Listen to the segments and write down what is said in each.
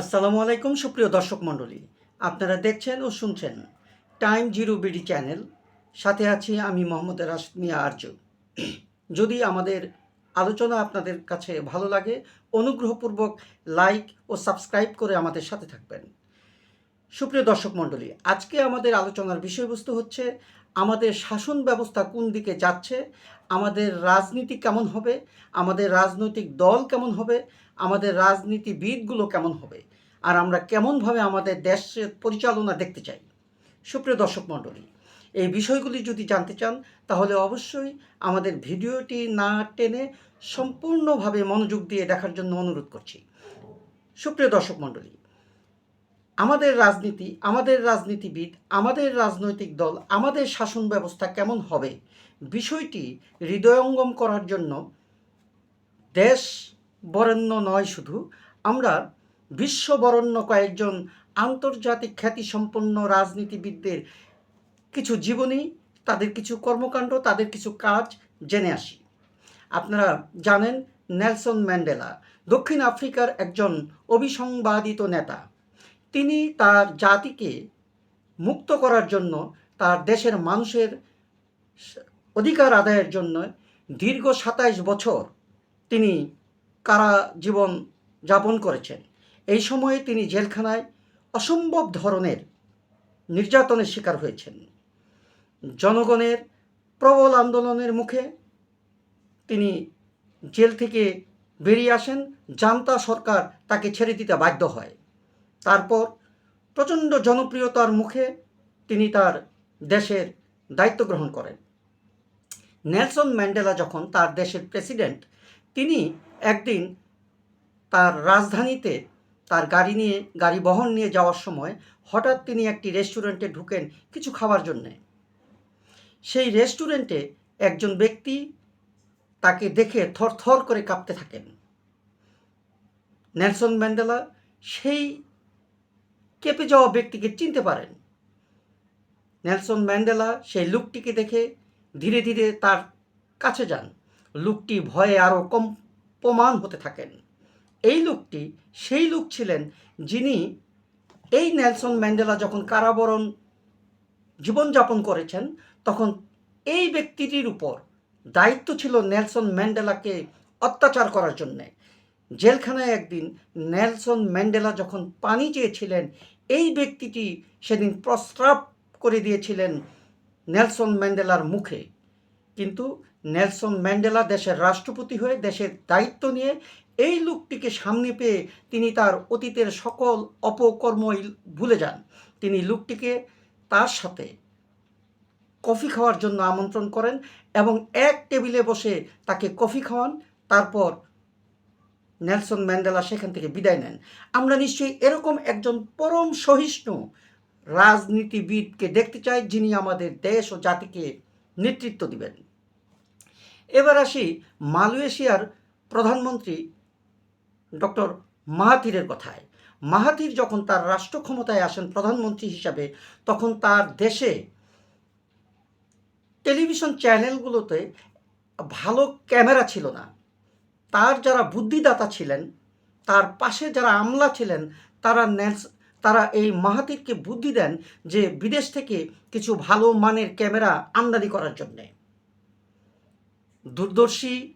আসসালামু আলাইকুম, সুপ্রিয় দর্শক মণ্ডলী। আপনারা দেখছেন ও শুনছেন টাইম জিরো বিডি চ্যানেল সাথে আছি আমি মোহাম্মদ রাশিদ মিয়া আর্য যদি আমাদের আলোচনা আপনাদের কাছে ভালো লাগে, অনুগ্রহপূর্বক লাইক ও সাবস্ক্রাইব করে আমাদের সাথে থাকবেন। সুপ্রিয় দর্শক মণ্ডলী, আজকে আমাদের আলোচনার বিষয়বস্তু হচ্ছে আমাদের শাসন ব্যবস্থা কোন দিকে যাচ্ছে, আমাদের রাজনীতি কেমন হবে, আমাদের রাজনৈতিক দল কেমন হবে, আমাদের রাজনীতিবিদগুলো কেমন হবে, আর আমরা কেমনভাবে আমাদের দেশের পরিচালনা দেখতে চাই। সুপ্রিয় দর্শক মণ্ডলী, এই বিষয়গুলি যদি জানতে চান, তাহলে অবশ্যই আমাদের ভিডিওটি না টেনে সম্পূর্ণভাবে মনোযোগ দিয়ে দেখার জন্য অনুরোধ করছি। সুপ্রিয় দর্শক মণ্ডলী আমাদের রাজনীতি, আমাদের রাজনীতিবিদ, আমাদের রাজনৈতিক দল, আমাদের শাসন ব্যবস্থা কেমন হবে? বিষয়টি হৃদয়ঙ্গম করার জন্য দেশ বরেণ্য নয় শুধু, আমরা বিশ্ববরণ্য কয়েকজন আন্তর্জাতিক খ্যাতিসম্পন্ন রাজনীতিবিদদের কিছু জীবনী, তাদের কিছু কর্মকাণ্ড, তাদের কিছু কাজ জেনে আসি। আপনারা জানেন নেলসন ম্যান্ডেলা, দক্ষিণ আফ্রিকার একজন অবিসংবাদিত নেতা। তিনি তার জাতিকে মুক্ত করার জন্য তার দেশের মানুষের অধিকার আদায়ের জন্য দীর্ঘ সাতাইশ বছর তিনি কারা জীবন যাপন করেছেন। এই সময়ে তিনি জেলখানায় অসম্ভব ধরনের নির্যাতনের শিকার হয়েছেন। জনগণের প্রবল আন্দোলনের মুখে তিনি জেল থেকে বেরিয়ে আসেন। জান্তা সরকার তাকে ছেড়ে দিতে বাধ্য হয়। তারপর প্রচণ্ড জনপ্রিয়তার মুখে তিনি তার দেশের দায়িত্ব গ্রহণ করেন। নেলসন ম্যান্ডেলা যখন তার দেশের প্রেসিডেন্ট, তিনি একদিন তার রাজধানীতে তার গাড়ি নিয়ে, গাড়ি বহন নিয়ে যাওয়ার সময় হঠাৎ তিনি একটি রেস্টুরেন্টে ঢুকেন কিছু খাওয়ার জন্যে। সেই রেস্টুরেন্টে একজন ব্যক্তি তাকে দেখে থরথর করে কাঁপতে থাকেন। নেলসন ম্যান্ডেলা সেই কেঁপে যাওয়া ব্যক্তিকে চিনতে পারেন। নেলসন ম্যান্ডেলা সেই লোকটিকে দেখে ধীরে ধীরে তার কাছে যান। লোকটি ভয়ে আরও কম্পমান হতে থাকেন। এই লোকটি সেই লোক ছিলেন যিনি এই নেলসন ম্যান্ডেলা যখন কারাবরণ জীবনযাপন করেছেন, তখন এই ব্যক্তিটির উপর দায়িত্ব ছিল নেলসন ম্যান্ডেলাকে অত্যাচার করার জন্যে। জেলখানায় একদিন নেলসন ম্যান্ডেলা যখন পানি চেয়েছিলেন, এই ব্যক্তিটি সেদিন প্রস্রাব করে দিয়েছিলেন নেলসন ম্যান্ডেলার মুখে। কিন্তু নেলসন ম্যান্ডেলা দেশের রাষ্ট্রপতি হয়ে দেশের দায়িত্ব নিয়ে এই লোকটিকে সামনে পেয়ে তিনি তার অতীতের সকল অপকর্মই ভুলে যান। তিনি লোকটিকে তার সাথে কফি খাওয়ার জন্য আমন্ত্রণ করেন এবং এক টেবিলে বসে তাকে কফি খাওয়ান, তারপর নেলসন ম্যান্ডেলা সেখান থেকে বিদায় নেন। আমরা নিশ্চয়ই এরকম একজন পরম সহিষ্ণু রাজনীতিবিদকে দেখতে চাই, যিনি আমাদের দেশ ও জাতিকে নেতৃত্ব দিবেন। এবার আসি মালয়েশিয়ার প্রধানমন্ত্রী ডক্টর মাহাথিরের কথায়। মাহাথির যখন তার রাষ্ট্র ক্ষমতায় আসেন প্রধানমন্ত্রী হিসাবে, তখন তার দেশে টেলিভিশন চ্যানেলগুলোতে ভালো ক্যামেরা ছিল না। তার যারা বুদ্ধিদাতা ছিলেন, তার পাশে যারা আমলা ছিলেন, তারা নেলস, তারা এই মাহাতিরকে বুদ্ধি দেন যে বিদেশ থেকে কিছু ভালো মানের ক্যামেরা আমদানি করার জন্যে। দূরদর্শী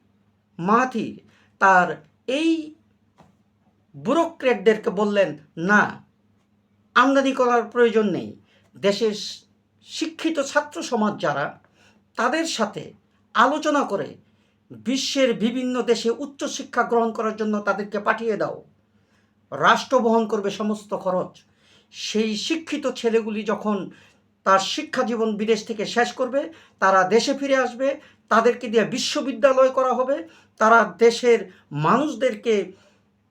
মাহাথির তার এই ব্যুরোক্রেটদেরকে বললেন, না, আমদানি করার প্রয়োজন নেই। দেশের শিক্ষিত ছাত্র সমাজ যারা, তাদের সাথে আলোচনা করে বিশ্বের বিভিন্ন দেশে উচ্চশিক্ষা গ্রহণ করার জন্য তাদেরকে পাঠিয়ে দাও। রাষ্ট্র বহন করবে সমস্ত খরচ। সেই শিক্ষিত ছেলেগুলি যখন তার শিক্ষা জীবন বিদেশ থেকে শেষ করবে, তারা দেশে ফিরে আসবে, তাদেরকে দিয়ে বিশ্ববিদ্যালয় করা হবে, তারা দেশের মানুষদেরকে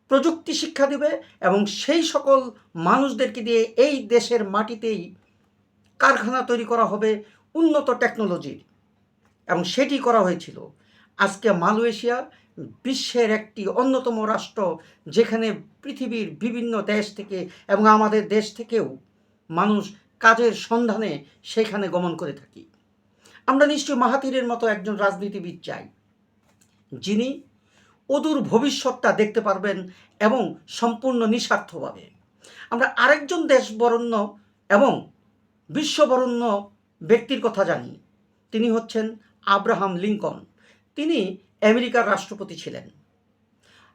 প্রযুক্তি শিক্ষা দেবে এবং সেই সকল মানুষদেরকে দিয়ে এই দেশের মাটিতেই কারখানা তৈরি করা হবে উন্নত টেকনোলজির। এবং সেটি করা হয়েছিল। আজকে মালয়েশিয়া বিশ্বের একটি অন্যতম রাষ্ট্র, যেখানে পৃথিবীর বিভিন্ন দেশ থেকে এবং আমাদের দেশ থেকেও মানুষ কাজের সন্ধানে সেখানে গমন করে থাকি। আমরা নিশ্চয়ই মাহাতিরের মতো একজন রাজনীতিবিদ চাই, যিনি অদূর ভবিষ্যৎটা দেখতে পারবেন এবং সম্পূর্ণ নিঃস্বার্থভাবে। আমরা আরেকজন দেশ বরণ্য এবং বিশ্ববরণ্য ব্যক্তির কথা জানি, তিনি হচ্ছেন আব্রাহাম লিঙ্কন। তিনি আমেরিকার রাষ্ট্রপতি ছিলেন।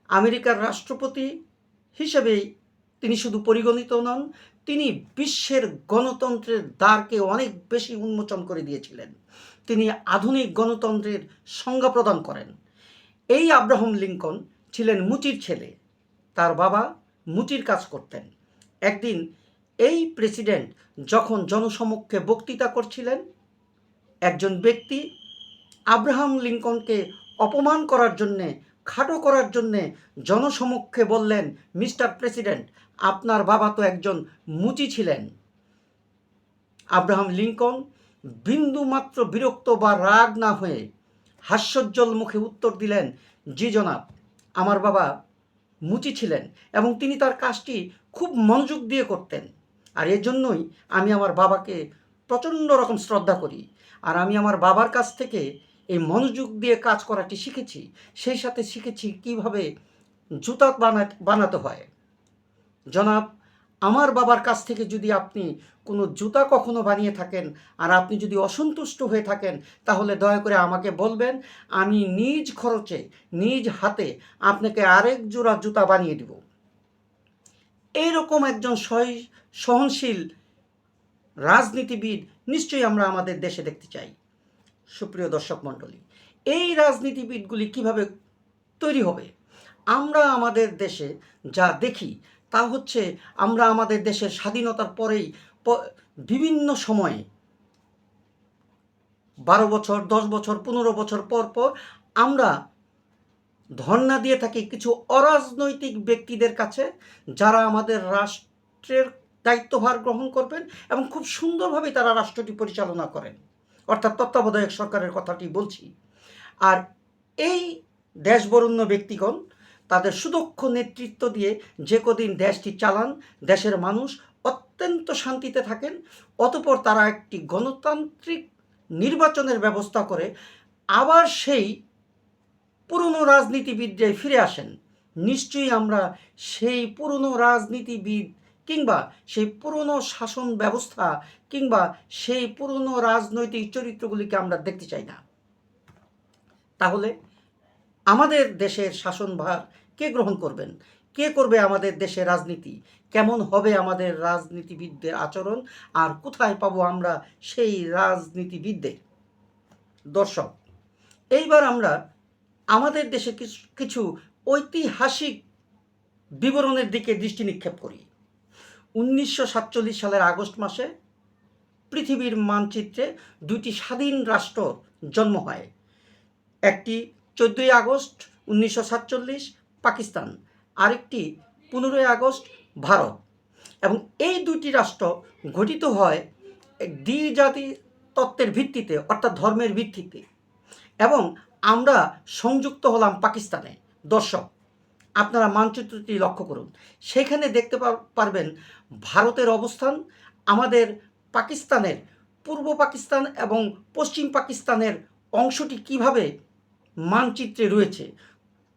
আমেরিকার রাষ্ট্রপতি হিসেবেই তিনি শুধু পরিগণিত নন, তিনি বিশ্বের গণতন্ত্রের দ্বারকে অনেক বেশি উন্মোচন করে দিয়েছিলেন। তিনি আধুনিক গণতন্ত্রের সংজ্ঞা প্রদান করেন। এই আব্রাহাম লিঙ্কন ছিলেন মুচির ছেলে। তার বাবা মুচির কাজ করতেন। একদিন এই প্রেসিডেন্ট যখন জনসমক্ষে বক্তৃতা করছিলেন, একজন ব্যক্তি আব্রাহাম লিঙ্কনকে অপমান করার জন্যে, খাটো করার জন্যে জনসমক্ষে বললেন, মিস্টার প্রেসিডেন্ট, আপনার বাবা তো একজন মুচি ছিলেন। আব্রাহাম লিঙ্কন বিন্দুমাত্র বিরক্ত বা রাগ না হয়ে হাস্যোজ্জ্বল মুখে উত্তর দিলেন, জি জনাব, আমার বাবা মুচি ছিলেন এবং তিনি তার কাজটি খুব মনোযোগ দিয়ে করতেন। আর এর জন্যই আমি আমার বাবাকে প্রচণ্ড রকম শ্রদ্ধা করি। আর আমি আমার বাবার কাছ থেকে এই মনোযোগ দিয়ে কাজ করাটি শিখেছি। সেই সাথে শিখেছি কীভাবে জুতা বানা বানাতে হয়। জনাব, আমার বাবার কাছ থেকে যদি আপনি কোনো জুতা কখনো বানিয়ে থাকেন আর আপনি যদি অসন্তুষ্ট হয়ে থাকেন, তাহলে দয়া করে আমাকে বলবেন, আমি নিজ খরচে, নিজ হাতে আপনাকে আরেক জোড়া জুতা বানিয়ে দিব। এইরকম একজন সহি সহনশীল রাজনীতিবিদ নিশ্চয়ই আমরা আমাদের দেশে দেখতে চাই। সুপ্রিয় দর্শক মণ্ডলী, এই রাজনীতিবিদগুলি কীভাবে তৈরি হবে? আমরা আমাদের দেশে যা দেখি, তা হচ্ছে আমরা আমাদের দেশের স্বাধীনতার পরেই বিভিন্ন সময়ে বারো বছর, দশ বছর, পনেরো বছর পর পর আমরা ধর্ণা দিয়ে থাকি কিছু অরাজনৈতিক ব্যক্তিদের কাছে যারা আমাদের রাষ্ট্রের দায়িত্বভার গ্রহণ করবেন এবং খুব সুন্দরভাবে তারা রাষ্ট্রটি পরিচালনা করেন। অর্থাৎ তত্ত্বাবধায়ক সরকারের কথাটি বলছি। আর এই দেশবরণ্য ব্যক্তিগণ তাদের সুদক্ষ নেতৃত্ব দিয়ে যে কদিন দেশটি চালান, দেশের মানুষ অত্যন্ত শান্তিতে থাকেন, অতপর তারা একটি গণতান্ত্রিক নির্বাচনের ব্যবস্থা করে আবার সেই পুরনো রাজনীতিবিদরাই ফিরে আসেন। নিশ্চয়ই আমরা সেই পুরনো রাজনীতিবিদ কিংবা সেই পুরনো শাসন ব্যবস্থা কিংবা সেই পুরনো রাজনৈতিক চরিত্রগুলিকে আমরা দেখতে চাই না। তাহলে আমাদের দেশের শাসনভার কে গ্রহণ করবেন? কে করবে আমাদের দেশে রাজনীতি? কেমন হবে আমাদের রাজনীতিবিদদের আচরণ? আর কোথায় পাবো আমরা সেই রাজনীতিবিদদের? দর্শক, এইবার আমরা আমাদের দেশে কিছু কিছু ঐতিহাসিক বিবরণের দিকে দৃষ্টি নিক্ষেপ করি। উনিশশো সাতচল্লিশ সালের আগস্ট মাসে পৃথিবীর মানচিত্রে দুটি স্বাধীন রাষ্ট্র জন্ম হয়। একটি চোদ্দোই আগস্ট উনিশশো সাতচল্লিশ পাকিস্তান, আরেকটি পনেরোই আগস্ট ভারত এবং এই দুটি রাষ্ট্র গঠিত হয় দ্বিজাতি তত্ত্বের ভিত্তিতে, অর্থাৎ ধর্মের ভিত্তিতে এবং আমরা সংযুক্ত হলাম পাকিস্তানে। দর্শক, আপনারা মানচিত্রটি লক্ষ্য করুন। সেখানে দেখতে পারবেন ভারতের অবস্থান, আমাদের পাকিস্তানের, পূর্ব পাকিস্তান এবং পশ্চিম পাকিস্তানের অংশটি কীভাবে মানচিত্রে রয়েছে?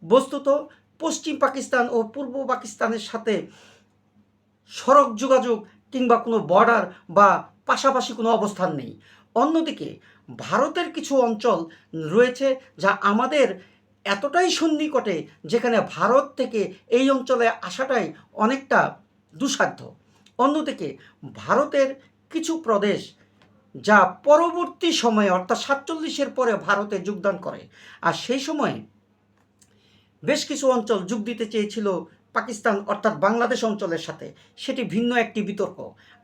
বস্তুত পশ্চিম পাকিস্তান ও পূর্ব পাকিস্তানের সাথে সড়ক যোগাযোগ কিংবা কোনো বর্ডার বা পাশাপাশি কোনো অবস্থান নেই। অন্যদিকে ভারতের কিছু অঞ্চল রয়েছে যা আমাদের এতটাই সন্নিকটে যেখানে ভারত থেকে এই অঞ্চলে আসাটাই অনেকটা দুঃসাধ্য। অন্যদিকে ভারতের কিছু প্রদেশ যা পরবর্তী সময়ে অর্থাৎ সাতচল্লিশের পরে ভারতে যোগদান করে। আর সেই সময়ে বেশ কিছু অঞ্চল যোগ দিতে চেয়েছিল পাকিস্তান অর্থাৎ বাংলাদেশ অঞ্চলের সাথে। সেটি ভিন্ন একটি বিতর্ক।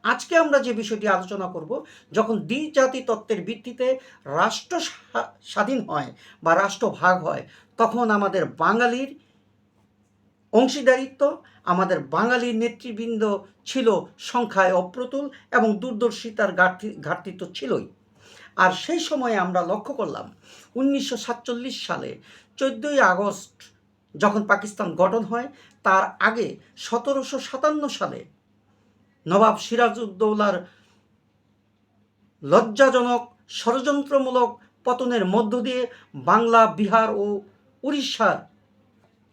আজকে আমরা যে বিষয়টি আলোচনা করব, যখন দ্বিজাতি তত্ত্বের ভিত্তিতে রাষ্ট্র স্বাধীন হয় বা রাষ্ট্র ভাগ হয়, তখন আমাদের বাঙালির অংশীদারিত্ব, আমাদের বাঙালির নেতৃবৃন্দ ছিল সংখ্যায় অপ্রতুল এবং দূরদর্শিতার ঘাটতি ঘাটতি তো ছিলই। আর সেই সময়ে আমরা লক্ষ্য করলাম, উনিশশো সাতচল্লিশ সালে চোদ্দোই আগস্ট যখন পাকিস্তান গঠন হয়, তার আগে সতেরোশো সাতান্ন সালে নবাব সিরাজউদ্দৌলার লজ্জাজনক, ষড়যন্ত্রমূলক পতনের মধ্য দিয়ে বাংলা, বিহার ও উড়িষ্যার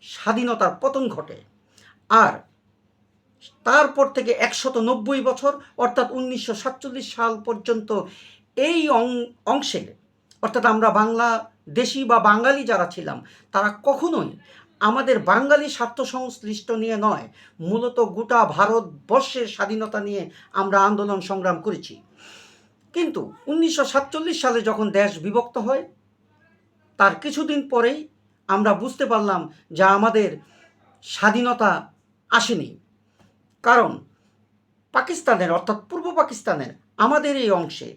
স্বাধীনতার পতন ঘটে। আর তারপর থেকে একশত নব্বই বছর, অর্থাৎ উনিশশো সাতচল্লিশ সাল পর্যন্ত এই অংশে, অর্থাৎ আমরা বাংলা দেশি বা বাঙালি যারা ছিলাম, তারা কখনোই আমাদের বাঙালি স্বার্থ সংশ্লিষ্ট নিয়ে নয়। মূলত গোটা ভারতবর্ষের স্বাধীনতা নিয়ে আমরা আন্দোলন সংগ্রাম করেছি। কিন্তু উনিশশো সাতচল্লিশ সালে যখন দেশ বিভক্ত হয়, তার কিছুদিন পরেই আমরা বুঝতে পারলাম যে আমাদের স্বাধীনতা আসেনি। কারণ পাকিস্তানের, অর্থাৎ পূর্ব পাকিস্তানের আমাদের এই অংশে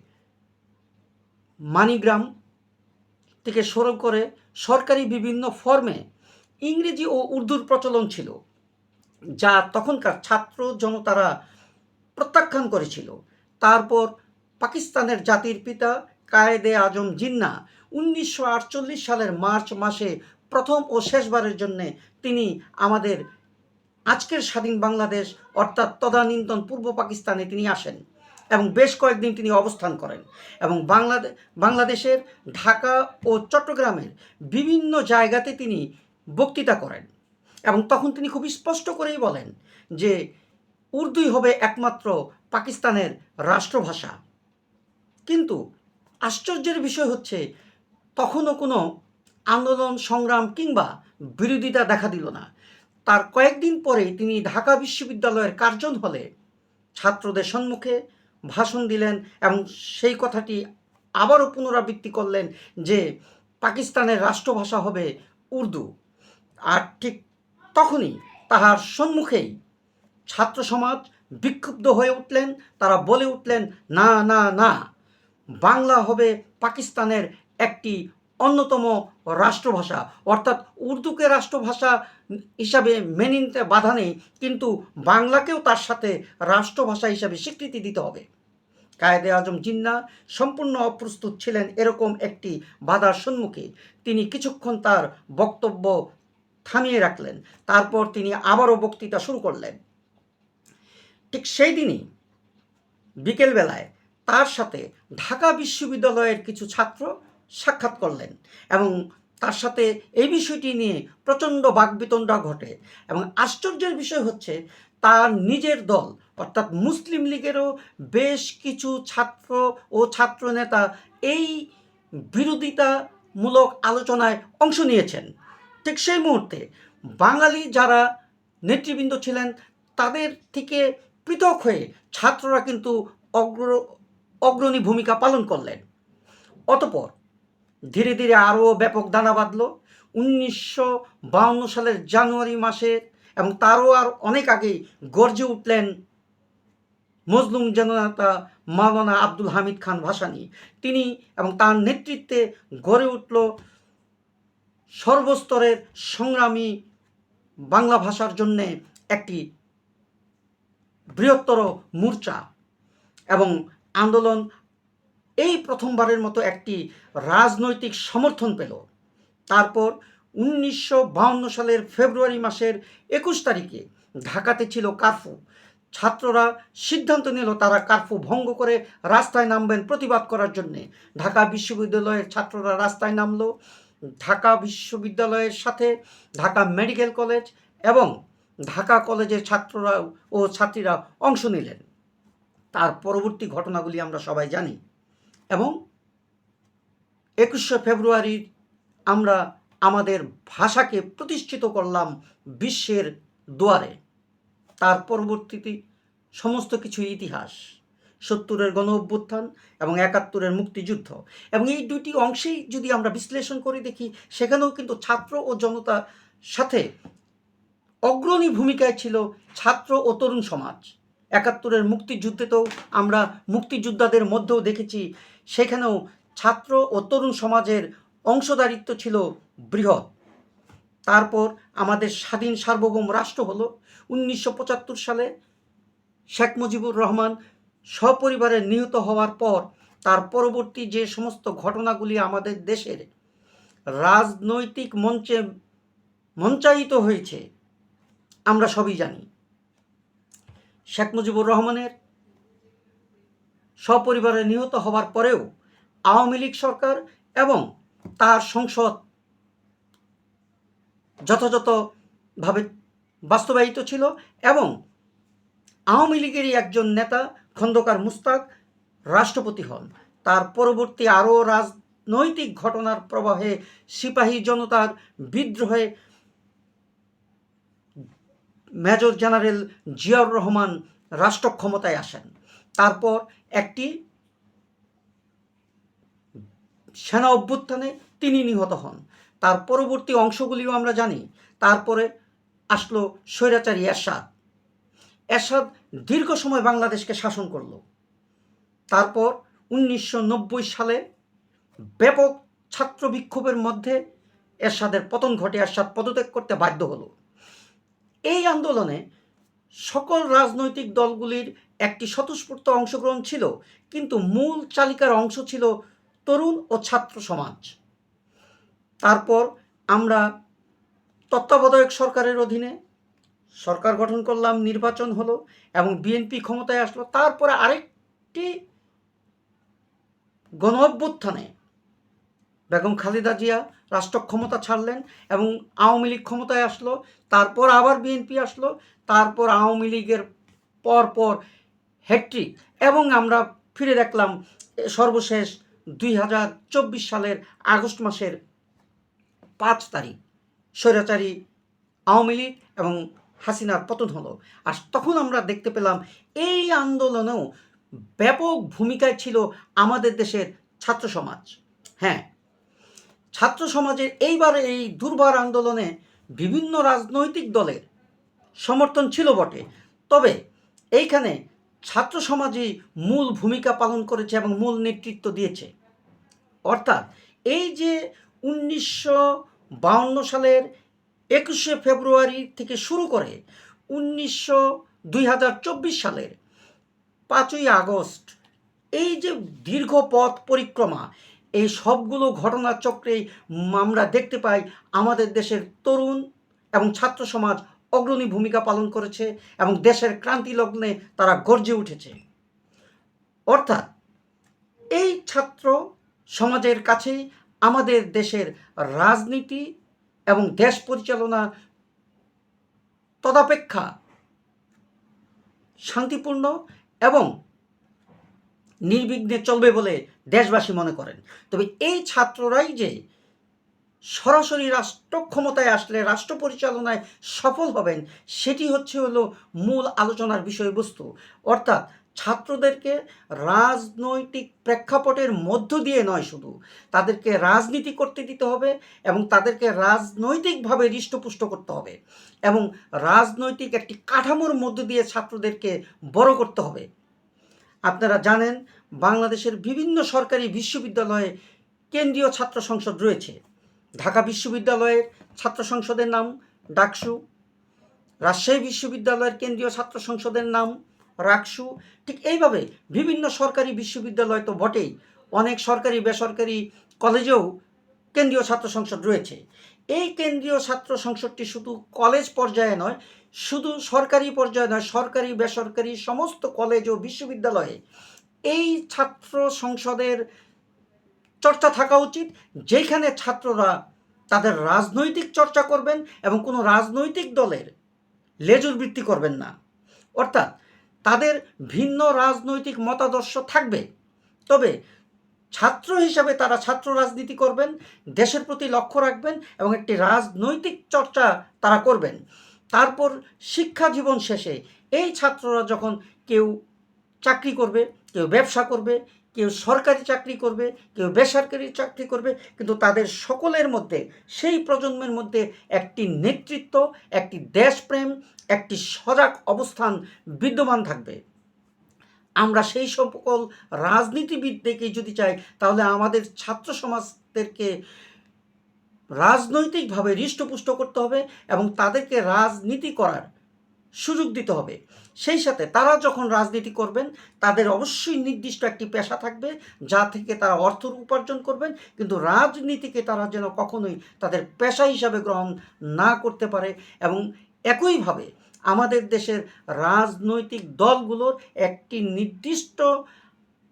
মানিগ্রাম থেকে শুরু করে সরকারি বিভিন্ন ফর্মে ইংরেজি ও উর্দুর প্রচলন ছিল, যা তখনকার ছাত্র জনতারা প্রত্যাখ্যান করেছিল। তারপর পাকিস্তানের জাতির পিতা কায়েদে আজম জিন্না উনিশশো আটচল্লিশ সালের মার্চ মাসে প্রথম ও শেষবারের জন্যে তিনি আমাদের আজকের স্বাধীন বাংলাদেশ অর্থাৎ তদানীন্তন পূর্ব পাকিস্তানে তিনি আসেন এবং বেশ কয়েকদিন তিনি অবস্থান করেন এবং বাংলাদেশ বাংলাদেশের ঢাকা ও চট্টগ্রামের বিভিন্ন জায়গাতে তিনি বক্তৃতা করেন এবং তখন তিনি খুব স্পষ্ট করেই বলেন যে উর্দুই হবে একমাত্র পাকিস্তানের রাষ্ট্রভাষা। কিন্তু আশ্চর্যের বিষয় হচ্ছে তখনও কোনো আন্দোলন, সংগ্রাম কিংবা বিরোধিতা দেখা দিল না। তার কয়েকদিন পরে তিনি ঢাকা বিশ্ববিদ্যালয়ের কার্জন হলে ছাত্রদের সম্মুখে ভাষণ দিলেন এবং সেই কথাটি আবারও পুনরাবৃত্তি করলেন যে পাকিস্তানের রাষ্ট্রভাষা হবে উর্দু। আর ঠিক তখনই তাহার সম্মুখেই ছাত্র সমাজ বিক্ষুব্ধ হয়ে উঠলেন। তারা বলে উঠলেন, না না না, বাংলা হবে পাকিস্তানের একটি অন্যতম রাষ্ট্রভাষা। অর্থাৎ উর্দুকে রাষ্ট্রভাষা হিসাবে মেনে নিতে বাধা নেই, কিন্তু বাংলাকেও তার সাথে রাষ্ট্রভাষা হিসাবে স্বীকৃতি দিতে হবে। কায়েদে আজম জিন্না সম্পূর্ণ অপ্রস্তুত ছিলেন এরকম একটি বাধার সম্মুখে। তিনি কিছুক্ষণ তার বক্তব্য থামিয়ে রাখলেন, তারপর তিনি আবারও বক্তৃতা শুরু করলেন। ঠিক সেই দিনই বিকেলবেলায় তার সাথে ঢাকা বিশ্ববিদ্যালয়ের কিছু ছাত্র সাক্ষাৎ করলেন এবং তার সাথে এই বিষয়টি নিয়ে প্রচণ্ড বাকবিতণ্ডা ঘটে এবং আশ্চর্যের বিষয় হচ্ছে তার নিজের দল, অর্থাৎ মুসলিম লীগেরও বেশ কিছু ছাত্র ও ছাত্র নেতা এই বিরোধিতামূলক আলোচনায় অংশ নিয়েছেন। ঠিক সেই মুহূর্তে বাঙালি যারা নেতৃবৃন্দ ছিলেন, তাদের থেকে পৃথক হয়ে ছাত্ররা কিন্তু অগ্র, অগ্রণী ভূমিকা পালন করলেন। অতপর ধীরে ধীরে আরও ব্যাপক দানা বাঁধল। উনিশশো সালের জানুয়ারি মাসের এবং তারও আর অনেক আগেই গর্জে উঠলেন মজলুম জনতা মাওলানা আব্দুল হামিদ খান ভাসানি। তিনি এবং তার নেতৃত্বে গড়ে উঠল সর্বস্তরের সংগ্রামী বাংলা ভাষার জন্যে একটি বৃহত্তর মূর্চা এবং আন্দোলন এই প্রথমবারের মতো একটি রাজনৈতিক সমর্থন পেল। তারপর উনিশশো সালের ফেব্রুয়ারি মাসের একুশ তারিখে ঢাকাতে ছিল কারফু। ছাত্ররা সিদ্ধান্ত নিল তারা কারফু ভঙ্গ করে রাস্তায় নামবেন প্রতিবাদ করার জন্যে। ঢাকা বিশ্ববিদ্যালয়ের ছাত্ররা রাস্তায় নামলো। ঢাকা বিশ্ববিদ্যালয়ের সাথে ঢাকা মেডিকেল কলেজ এবং ঢাকা কলেজের ছাত্ররা ও ছাত্রীরা অংশ নিলেন। তার পরবর্তী ঘটনাগুলি আমরা সবাই জানি। এবং একুশে ফেব্রুয়ারির আমরা আমাদের ভাষাকে প্রতিষ্ঠিত করলাম বিশ্বের দুয়ারে। তার পরবর্তীতে সমস্ত কিছু ইতিহাস, সত্তরের গণ অভ্যুত্থান এবং একাত্তরের মুক্তিযুদ্ধ এবং এই দুটি অংশেই যদি আমরা বিশ্লেষণ করে দেখি, সেখানেও কিন্তু ছাত্র ও জনতা সাথে অগ্রণী ভূমিকায় ছিল ছাত্র ও তরুণ সমাজ। একাত্তরের মুক্তিযুদ্ধেতেও আমরা মুক্তিযোদ্ধাদের মধ্যেও দেখেছি সেখানেও ছাত্র ও তরুণ সমাজের অংশদারিত্ব ছিল বৃহৎ। তারপর আমাদের স্বাধীন সার্বভৌম রাষ্ট্র হলো। উনিশশো সালে শেখ মুজিবুর রহমান সপরিবারে নিহত হওয়ার পর তার পরবর্তী যে সমস্ত ঘটনাগুলি আমাদের দেশের রাজনৈতিক মঞ্চে মঞ্চায়িত হয়েছে, আমরা সবই জানি। শেখ মুজিবুর রহমানের সপরিবারে নিহত হবার পরেও আওয়ামী লীগ সরকার এবং তার সংসদ যথাযথভাবে বাস্তবায়িত ছিল এবং আওয়ামী লীগেরই একজন নেতা খন্দকার মুস্তাক রাষ্ট্রপতি হন। তার পরবর্তী আরও রাজনৈতিক ঘটনার প্রবাহে সিপাহী জনতার বিদ্রোহে মেজর জেনারেল জিয়াউর রহমান রাষ্ট্র ক্ষমতায় আসেন। তারপর একটি সেনা অভ্যুত্থানে তিনি নিহত হন। তার পরবর্তী অংশগুলিও আমরা জানি। তারপরে আসলো স্বৈরাচারী এরশাদ। এরশাদ দীর্ঘ সময় বাংলাদেশকে শাসন করল। তারপর উনিশশো নব্বই সালে ব্যাপক ছাত্র বিক্ষোভের মধ্যে এরশাদের পতন ঘটে। এরশাদ পদত্যাগ করতে বাধ্য হলো। এই আন্দোলনে সকল রাজনৈতিক দলগুলির একটি স্বতঃস্ফূর্ত অংশগ্রহণ ছিল, কিন্তু মূল চালিকার অংশ ছিল তরুণ ও ছাত্র সমাজ। তারপর আমরা তত্ত্বাবধায়ক সরকারের অধীনে সরকার গঠন করলাম, নির্বাচন হলো এবং বিএনপি ক্ষমতায় আসলো। তারপরে আরেকটি গণ অভ্যুত্থানে বেগম খালেদা জিয়া রাষ্ট্র ক্ষমতা ছাড়লেন এবং আওয়ামী লীগ ক্ষমতায় আসলো। তারপর আবার বিএনপি আসলো। তারপর আওয়ামী লীগের পর পর হ্যাট্রিক এবং আমরা ফিরে দেখলাম, সর্বশেষ দুই হাজার চব্বিশ সালের আগস্ট মাসের পাঁচ তারিখ। স্বৈরাচারী আওয়ামী লীগ এবং হাসিনার পতন হলো। আর তখন আমরা দেখতে পেলাম, এই আন্দোলনেও ব্যাপক ভূমিকায় ছিল আমাদের দেশের ছাত্র সমাজ। হ্যাঁ ছাত্র সমাজের এইবার এই দুর্বার আন্দোলনে বিভিন্ন রাজনৈতিক দলের সমর্থন ছিল বটে। তবে এইখানে ছাত্র সমাজই মূল ভূমিকা পালন করেছে এবং মূল নেতৃত্ব দিয়েছে। অর্থাৎ এই যে উনিশশো বাউন্ন সালের একুশে ফেব্রুয়ারি থেকে শুরু করে উনিশশো দুই সালের পাঁচই আগস্ট এই যে দীর্ঘ পথ পরিক্রমা, এই সবগুলো ঘটনাচক্রেই আমরা দেখতে পাই আমাদের দেশের তরুণ এবং ছাত্র সমাজ অগ্রণী ভূমিকা পালন করেছে এবং দেশের ক্রান্তি লগ্নে তারা গর্জে উঠেছে। অর্থাৎ এই ছাত্র সমাজের কাছেই আমাদের দেশের রাজনীতি এবং দেশ পরিচালনা তদাপেক্ষা শান্তিপূর্ণ এবং নির্বিঘ্নে চলবে বলে দেশবাসী মনে করেন। তবে এই ছাত্ররাই যে সরাসরি রাষ্ট্র ক্ষমতায় আসলে রাষ্ট্র পরিচালনায় সফল হবেন, সেটি হচ্ছে হলো মূল আলোচনার বিষয়বস্তু। অর্থাৎ ছাত্রদেরকে রাজনৈতিক প্রেক্ষাপটের মধ্য দিয়ে নয় শুধু, তাদেরকে রাজনীতি করতে দিতে হবে এবং তাদেরকে রাজনৈতিকভাবে হৃষ্টপুষ্ট করতে হবে এবং রাজনৈতিক একটি কাঠামোর মধ্য দিয়ে ছাত্রদেরকে বড় করতে হবে। আপনারা জানেন, বাংলাদেশের বিভিন্ন সরকারি বিশ্ববিদ্যালয়ে কেন্দ্রীয় ছাত্র সংসদ রয়েছে। ঢাকা বিশ্ববিদ্যালয়ের ছাত্র সংসদের নাম ডাকসু, রাজশাহী বিশ্ববিদ্যালয়ের কেন্দ্রীয় ছাত্র সংসদের নাম রাকসু। ঠিক এইভাবে বিভিন্ন সরকারি বিশ্ববিদ্যালয় তো বটেই, অনেক সরকারি বেসরকারি কলেজেও কেন্দ্রীয় ছাত্র সংসদ রয়েছে। এই কেন্দ্রীয় ছাত্র সংসদটি শুধু কলেজ পর্যায়ে নয়, শুধু সরকারি পর্যায়ে নয়, সরকারি, বেসরকারি, সমস্ত কলেজ ও বিশ্ববিদ্যালয়ে এই ছাত্র সংসদের চর্চা থাকা উচিত, যেখানে ছাত্ররা তাদের রাজনৈতিক চর্চা করবেন এবং কোনো রাজনৈতিক দলের লেজুর বৃত্তি করবেন না। অর্থাৎ তাদের ভিন্ন রাজনৈতিক মতাদর্শ থাকবে। তবে ছাত্র হিসাবে তারা ছাত্র রাজনীতি করবেন, দেশের প্রতি লক্ষ্য রাখবেন এবং একটি রাজনৈতিক চর্চা তারা করবেন। তারপর শিক্ষা জীবন শেষে এই ছাত্ররা যখন কেউ চাকরি করবে, কেউ ব্যবসা করবে কেউ সরকারি চাকরি করবে, কেউ বেসরকারি চাকরি করবে, কিন্তু তাদের সকলের মধ্যে, সেই প্রজন্মের মধ্যে একটি নেতৃত্ব, একটি দেশপ্রেম, একটি সজাগ অবস্থান বিদ্যমান থাকবে। আমরা সেই সকল রাজনীতিবিদদেরকে যদি চাই, তাহলে আমাদের ছাত্র সমাজদেরকে রাজনৈতিকভাবে হৃষ্টপুষ্ট করতে হবে এবং তাদেরকে রাজনীতি করার সুযোগ দিতে হবে। সেই সাথে তারা যখন রাজনীতি করবেন, তাদের অবশ্যই নির্দিষ্ট একটি পেশা থাকবে যা থেকে তারা অর্থ উপার্জন করবেন, কিন্তু রাজনীতিকে তারা যেন কখনোই তাদের পেশা হিসাবে গ্রহণ না করতে পারে এবং একইভাবে আমাদের দেশের রাজনৈতিক দলগুলোর একটি নির্দিষ্ট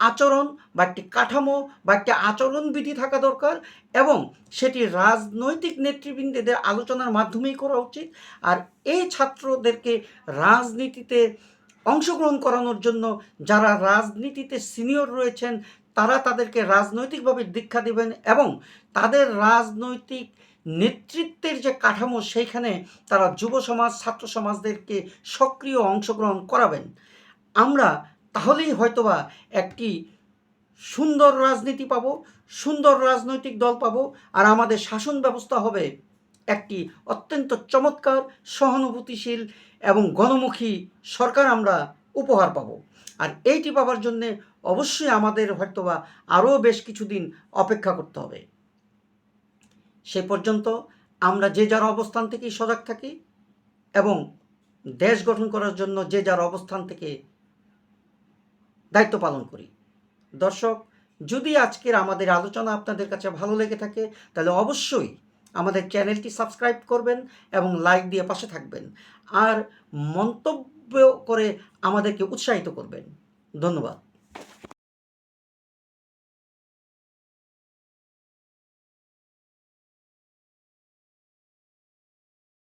আচরণ বা একটি কাঠামো বা একটি আচরণবিধি থাকা দরকার এবং সেটি রাজনৈতিক নেতৃবৃন্দদের আলোচনার মাধ্যমেই করা উচিত। আর এই ছাত্রদেরকে রাজনীতিতে অংশগ্রহণ করানোর জন্য যারা রাজনীতিতে সিনিয়র রয়েছেন, তারা তাদেরকে রাজনৈতিকভাবে দীক্ষা দেবেন এবং তাদের রাজনৈতিক নেতৃত্বের যে কাঠামো, সেইখানে তারা যুব সমাজ, ছাত্র সমাজদেরকে সক্রিয় অংশগ্রহণ করাবেন। আমরা তাহলেই হয়তোবা একটি সুন্দর রাজনীতি পাব, সুন্দর রাজনৈতিক দল পাব, আর আমাদের শাসন ব্যবস্থা হবে একটি অত্যন্ত চমৎকার, সহানুভূতিশীল এবং গণমুখী সরকার আমরা উপহার পাব। আর এইটি পাবার জন্যে অবশ্যই আমাদের হয়তোবা আরও বেশ কিছুদিন অপেক্ষা করতে হবে। সে পর্যন্ত আমরা যে যার অবস্থান থেকেই সজাগ থাকি এবং দেশ গঠন করার জন্য যে যার অবস্থান থেকে দায়িত্ব পালন করি। দর্শক, যদি আজকের আমাদের আলোচনা আপনাদের কাছে ভালো লেগে থাকে, তাহলে অবশ্যই আমাদের চ্যানেলটি সাবস্ক্রাইব করবেন এবং লাইক দিয়ে পাশে থাকবেন। আর মন্তব্য করে আমাদেরকে উৎসাহিত করবেন। ধন্যবাদ।